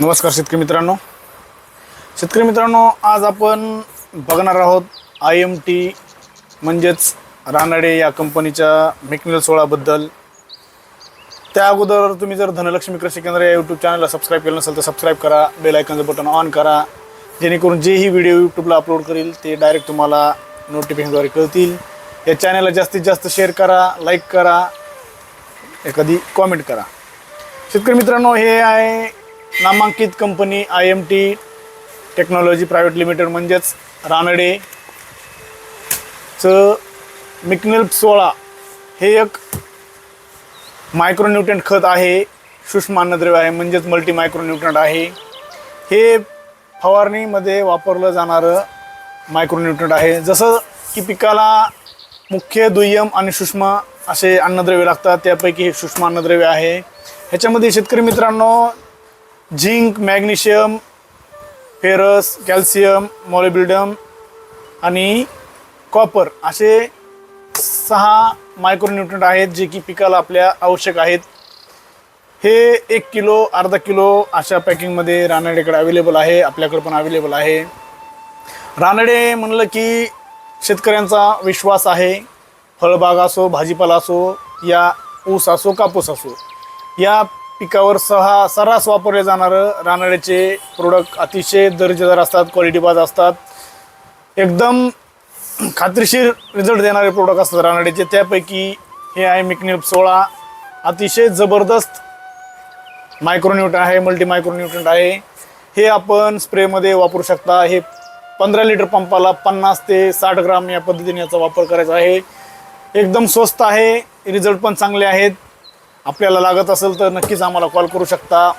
नमस्कार शेतकरी मित्रांनो. शेतकरी मित्रांनो आज आपण बघणार आहोत आय एम टी म्हणजेच रानाडे या कंपनीच्या मेकनिल सोळाबद्दल. त्या अगोदर तुम्ही जर धनलक्ष्मी कृषी केंद्र या यूट्यूब चॅनलला सबस्क्राईब केलं नसेल तर सबस्क्राईब करा बेल आयकनचं बटन ऑन करा. जेणेकरून जेही व्हिडिओ यूट्यूबला अपलोड करील ते डायरेक्ट तुम्हाला नोटिफिकेशनद्वारे कळतील. या चॅनलला जास्तीत जास्त शेअर करा लाईक करा एखादी कॉमेंट करा. शेतकरी मित्रांनो हे आहे नामांकित company I M T technology private limited म्हणजेच रानडे. चं मिकनेल सोळा हे एक मायक्रोन्यूट्रंट खत आहे सूक्ष्म अन्नद्रव्य आहे म्हणजेच मल्टी मायक्रोन्युट्रंट आहे. हे फवारणीमध्ये वापरलं जाणारं मायक्रोन्युट्रंट आहे. जसं की पिकाला मुख्य दुय्यम आणि सूक्ष्म असे अन्नद्रव्य लागतात त्यापैकी हे सूक्ष्म अन्नद्रव्य आहे. ह्याच्यामध्ये शेतकरी मित्रांनो zinc magnesium ferrous calcium molybdenum आणि कॉपर असे सहा मायक्रोन्यूट्रंट आहेत जे की पिकाला आपल्या आवश्यक आहेत. हे एक किलो अर्धा किलो अशा पॅकिंगमध्ये रानडेकडे अवेलेबल आहे आपल्याकडे पण अवेलेबल आहे. रानडे म्हणलं की शेतकऱ्यांचा विश्वास आहे. फळबाग असो भाजीपाला असो या ऊस असो कापूस असो. या पिकावर सहा सर्रास वापरले जाणारं रानड्याचे प्रोडक्ट अतिशय दर्जेदार असतात क्वालिटीबाज असतात. एकदम खात्रीशीर रिझल्ट देणारे प्रोडक्ट असतात रानड्याचे. त्यापैकी हे आहे मिकनिप सोळा. अतिशय जबरदस्त मायक्रोन्यूट्रन आहे मल्टी मायक्रोन्यूट्रंट आहे. हे आपण स्प्रेमध्ये वापरू शकता. हे पंधरा लिटर पंपाला पन्नास ते साठ ग्राम या पद्धतीने याचा वापर करायचा आहे. एकदम स्वस्त आहे. रिझल्ट पण चांगले आहेत. आपल्याला लागत असेल तर नक्कीच आम्हाला कॉल करू शकता.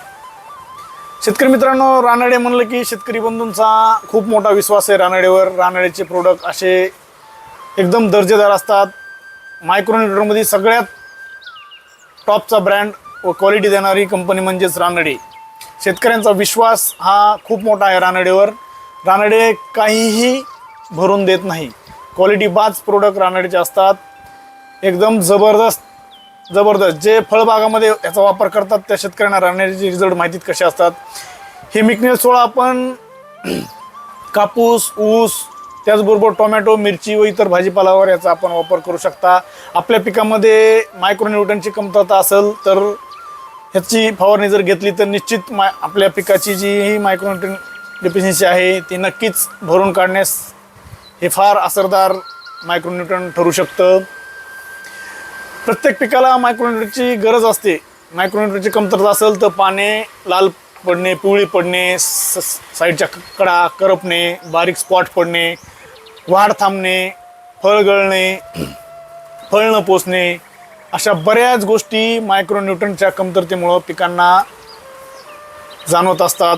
शेतकरी मित्रांनो रानडे म्हणलं की शेतकरी बंधूंचा खूप मोठा विश्वास आहे रानडेवर. रानडेचे प्रोडक्ट असे एकदम दर्जेदार असतात. मायक्रोन्यूट्रनमध्ये सगळ्यात टॉपचा ब्रँड व क्वालिटी देणारी कंपनी म्हणजेच रानडे. शेतकऱ्यांचा विश्वास हा खूप मोठा आहे रानडेवर. रानडे काहीही भरून देत नाही. क्वालिटी बाज प्रोडक्ट रानडेचे असतात. एकदम जबरदस्त जबरदस्त. जे फळबागामध्ये याचा वापर करतात त्या शेतकऱ्यांना राहण्याची रिझल्ट माहितीत कसे असतात? हे मिकनेल सोळा आपण कापूस ऊस त्याचबरोबर टोमॅटो मिरची व इतर भाजीपालावर याचा आपण वापर करू शकता. आपल्या पिकामध्ये मायक्रोन्यूटनची कमतरता असेल तर ह्याची फवारणी जर घेतली तर निश्चित मा आपल्या पिकाची जी ही मायक्रोन्यूटन डिफिशियन्सी आहे ती नक्कीच भरून काढण्यास हे फार असरदार मायक्रोन्यूटन ठरू शकतं. प्रत्येक पिकाला मायक्रोन्यूटनची गरज असते. मायक्रोन्यूटनची कमतरता असेल तर पाने लाल पडणे पिवळी पडणे स साईडच्या कडा करपणे बारीक स्पॉट पडणे वाढ थांबणे फळ गळणे फळ न पोचणे अशा बऱ्याच गोष्टी मायक्रोन्यूटनच्या कमतरतेमुळं पिकांना जाणवत असतात.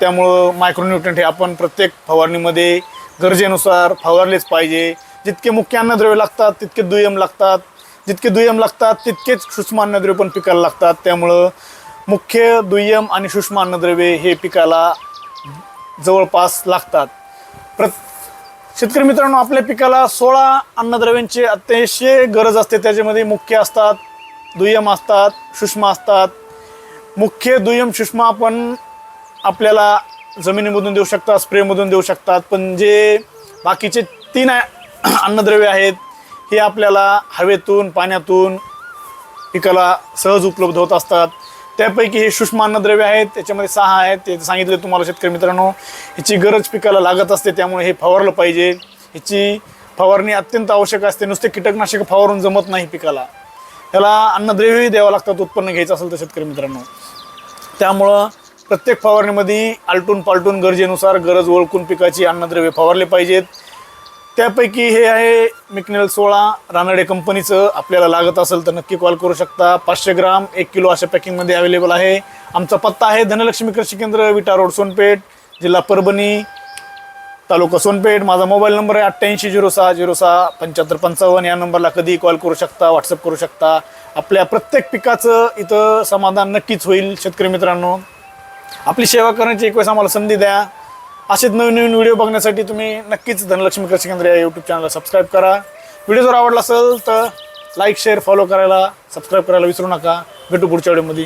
त्यामुळं मायक्रोन्यूट्रंट हे आपण प्रत्येक फवारणीमध्ये गरजेनुसार फवारलेच पाहिजे. जितके मुख्य अन्नद्रव्य लागतात तितके दुय्यम लागतात. जितके दुय्यम लागतात तितकेच सूक्ष्म अन्नद्रव्य पण पिकाला लागतात. त्यामुळं मुख्य दुय्यम आणि सूक्ष्म अन्नद्रव्ये हे पिकाला जवळपास लागतात. प्र शेतकरी मित्रांनो आपल्या पिकाला सोळा अन्नद्रव्यांची अतिशय गरज असते. त्याच्यामध्ये मुख्य असतात दुय्यम असतात सूक्ष्म असतात. मुख्य दुय्यम सूक्ष्म आपण आपल्याला जमिनीमधून देऊ शकतात स्प्रेमधून देऊ शकतात. पण जे बाकीचे तीन अन्नद्रव्य आहेत हे आपल्याला हवेतून पाण्यातून पिकाला सहज उपलब्ध होत असतात. त्यापैकी हे सूक्ष्म अन्नद्रव्य आहेत त्याच्यामध्ये सहा आहेत. ते सांगितले तुम्हाला शेतकरी मित्रांनो ह्याची गरज पिकाला लागत असते त्यामुळे हे फवारलं पाहिजे. ह्याची फवारणी अत्यंत आवश्यक असते नुसते कीटकनाशक फवारून जमत नाही पिकाला. त्याला अन्नद्रव्यही द्यावं लागतात उत्पन्न घ्यायचं असेल तर शेतकरी मित्रांनो. त्यामुळं प्रत्येक फवारणीमध्ये आलटून पालटून गरजेनुसार गरज ओळखून पिकाची अन्नद्रव्य फवारले पाहिजेत. त्यापैकी हे आहे मिकनेल सोळा. रानडे कंपनीचं आपल्याला लागत असेल तर नक्की कॉल करू शकता. पाचशे ग्राम एक किलो अशा पॅकिंगमध्ये अवेलेबल आहे. आमचा पत्ता आहे धनलक्ष्मी कृषी केंद्र विटा रोड सोनपेठ जिल्हा परभणी तालुका सोनपेठ. माझा मोबाईल नंबर आहे अठ्ठ्याऐंशी झिरो सहा झिरो सहा पंच्याहत्तर पंचावन्न. या नंबरला कधीही कॉल करू शकता व्हॉट्सअप करू शकता. आपल्या प्रत्येक पिकाचं इथं समाधान नक्कीच होईल शेतकरी मित्रांनो. आपली सेवा करण्याची एक वेळेस आम्हाला संधी द्या. असेच नवीन नवीन व्हिडिओ बघण्यासाठी तुम्ही नक्कीच धनलक्ष्मी कृषी केंद्र या यूट्यूब चॅनलला सबस्क्राईब करा. व्हिडिओ जर आवडला असेल तर लाईक शेअर फॉलो करायला सबस्क्राईब करायला विसरू नका. भेटू पुढच्या व्हिडिओमध्ये